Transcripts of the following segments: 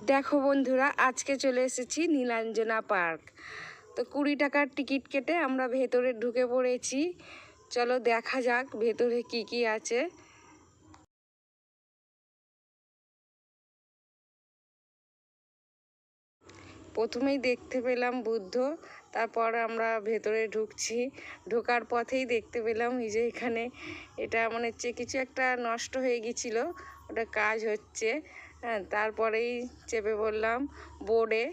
দেখো বন্ধুরা, আজকে চলে এসেছি নীলাঞ্জনা পার্ক। তো কুড়ি টাকার টিকিট কেটে আমরা ভেতরে ঢুকে পড়েছি। চলো দেখা যাক ভেতরে কি কি আছে। প্রথমেই দেখতে পেলাম বুদ্ধ, তারপর আমরা ভেতরে ঢুকছি। ঢোকার পথেই দেখতে পেলাম এই যে এখানে, এটা মনে হচ্ছে কিছু একটা নষ্ট হয়ে গেছিল, ওটা কাজ হচ্ছে। হ্যাঁ তারপরেই চেপে পড়লাম বোর্ডে।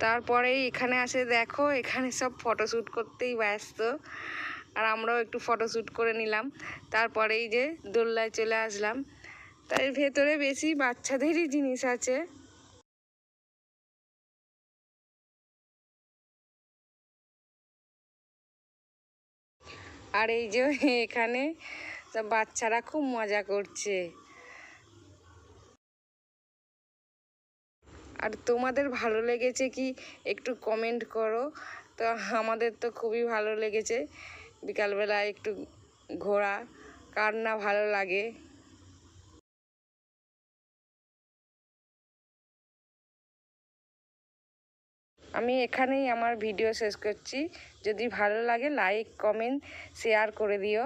তারপরেই এখানে আসে, দেখো, এখানে সব ফটোশ্যুট করতেই ব্যস্ত। আর আমরাও একটু ফটোশ্যুট করে নিলাম। তারপরেই যে দোল্লায় চলে আসলাম। তাই ভেতরে বেশি বাচ্চাদেরই জিনিস আছে। আর এই যে এখানে সব বাচ্চারা খুব মজা করছে। আর তোমাদের ভালো লেগেছে কি একটু কমেন্ট করো। তো আমাদের তো খুবই ভালো লেগেছে। বিকালবেলা একটু ঘোরা, কার না ভালো লাগে। আমি এখানেই আমার ভিডিও শেষ করছি। যদি ভালো লাগে লাইক কমেন্ট শেয়ার করে দিও।